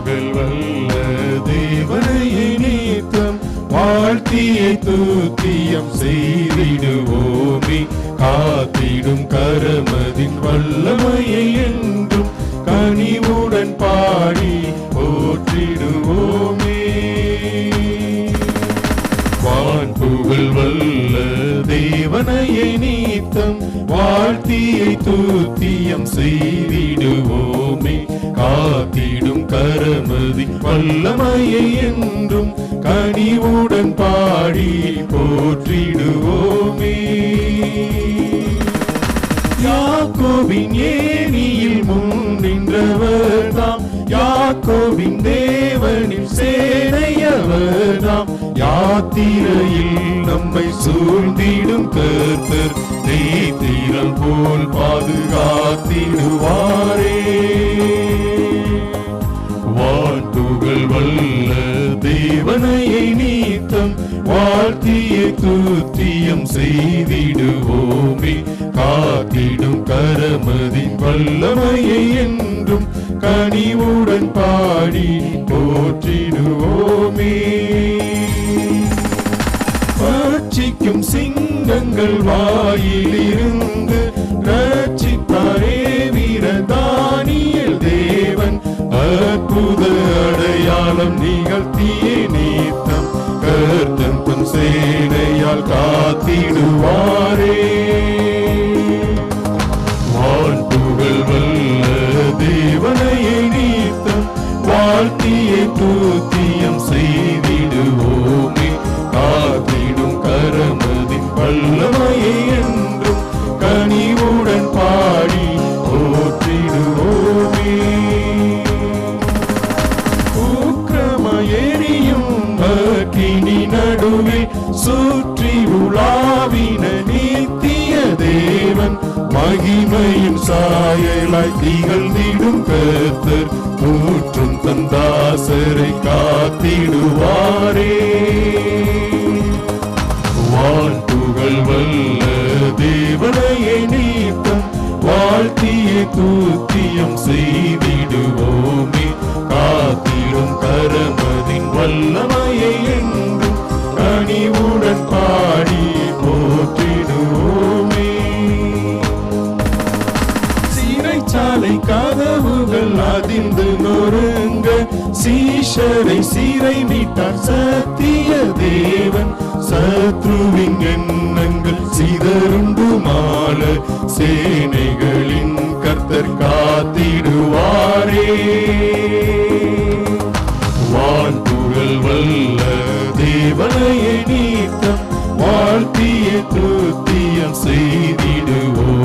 புகழ் வல்ல தேவனையை நீத்தம் வாழ்த்தியை தூத்தியம் செய்திடுவோமே. காத்து தேவனையை வாழ்த்தியை தூத்தியம் செய்திடுவோமே. காத்திடும் கரமதி வல்லமையை என்றும் கனிவுடன் பாடி போற்றிடுவோமே. யாக்கோவின் ஏனியில் முன் நின்றவர் யாக்கோவின் தேவனின் சேனையவனாம். யாத்திரையில் நம்மை சூழ்ந்திடும் கர்த்தர் நீத்திரல் போல் பாதுகாத்திடுவாரே. வாட்டுகள் வல்ல தேவனையை நீத்தம் வாழ்த்திய தூத்தியம் செய்திடுவோமே. காத்திடும் கரமதி வல்லமையை என்றும் கனி கனிவுடன் பாடி போற்றிடுவோமே. பட்சிக்கும் சிங்கங்கள் வாயிலிருந்து வாழ்த்தியை தூத்தியம் செய்திடுவோமே. காத்திடும் கரமதி வல்லமையே என்றும் கனிவுடன் பாடி போற்றிடுவோமே. ஊக்கமயெறியும் அக்கினி நடுவே சுற்றி உலாவின நீத்திய தேவன் மகிமையின் சாயலாய் திகழ்ந்திடும் கர்த்தர். நல்ல தேவனையை நீத்தம் வாழ்த்திய தூத்தியம் செய்திடுவோமே. காத்திடும் கரமதின் வல்லமையை என்றும் கனிவுடன் பாடி போற்றிடுவோமே. சிறைச்சாலை கதவுகள் அதிர்ந்து நொறுங்க சீஷரை சீரை மீட்டார் சத்திய தேவன். சத்ருவி நல்ல வல்ல தேவனையை நீத்தம் வாழ்த்திய தூத்தியம் செய்திடுவோம்.